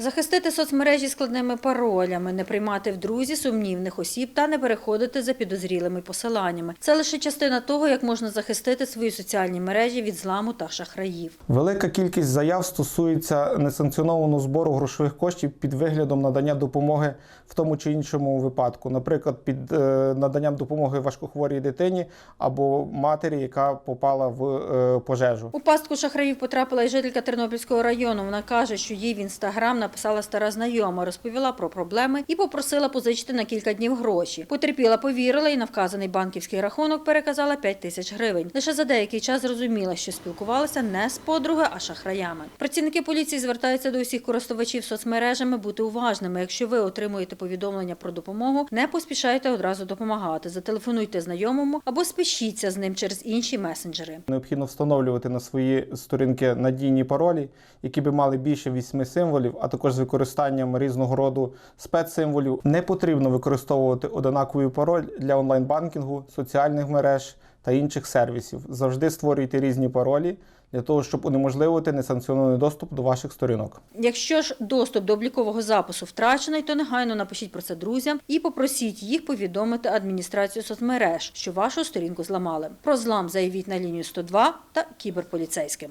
Захистити соцмережі складними паролями, не приймати в друзі сумнівних осіб та не переходити за підозрілими посиланнями. Це лише частина того, як можна захистити свої соціальні мережі від зламу та шахраїв. Велика кількість заяв стосується несанкціонованого збору грошових коштів під виглядом надання допомоги в тому чи іншому випадку, наприклад, під е, наданням допомоги важкохворій дитині або матері, яка попала в е, пожежу. У пастку шахраїв потрапила і жителька Тернопільського району. Вона каже, що їй в інстаграм написала стара знайома, розповіла про проблеми і попросила позичити на кілька днів гроші. Потерпіла, повірила і на вказаний банківський рахунок переказала 5 тисяч гривень. Лише за деякий час зрозуміла, що спілкувалася не з подруги, а шахраями. Працівники поліції звертаються до усіх користувачів соцмережами бути уважними. Якщо ви отримуєте повідомлення про допомогу, не поспішайте одразу допомагати. Зателефонуйте знайомому або спишіться з ним через інші месенджери. Необхідно встановлювати на свої сторінки надійні паролі, які би мали більше вісьми символів, а також з використанням різного роду спецсимволів. Не потрібно використовувати одинаковий пароль для онлайн-банкінгу, соціальних мереж та інших сервісів. Завжди створюйте різні паролі для того, щоб унеможливити несанкціонований доступ до ваших сторінок. Якщо ж доступ до облікового запису втрачений, то негайно напишіть про це друзям і попросіть їх повідомити адміністрацію соцмереж, що вашу сторінку зламали. Про злам заявіть на лінію 102 та кіберполіцейським.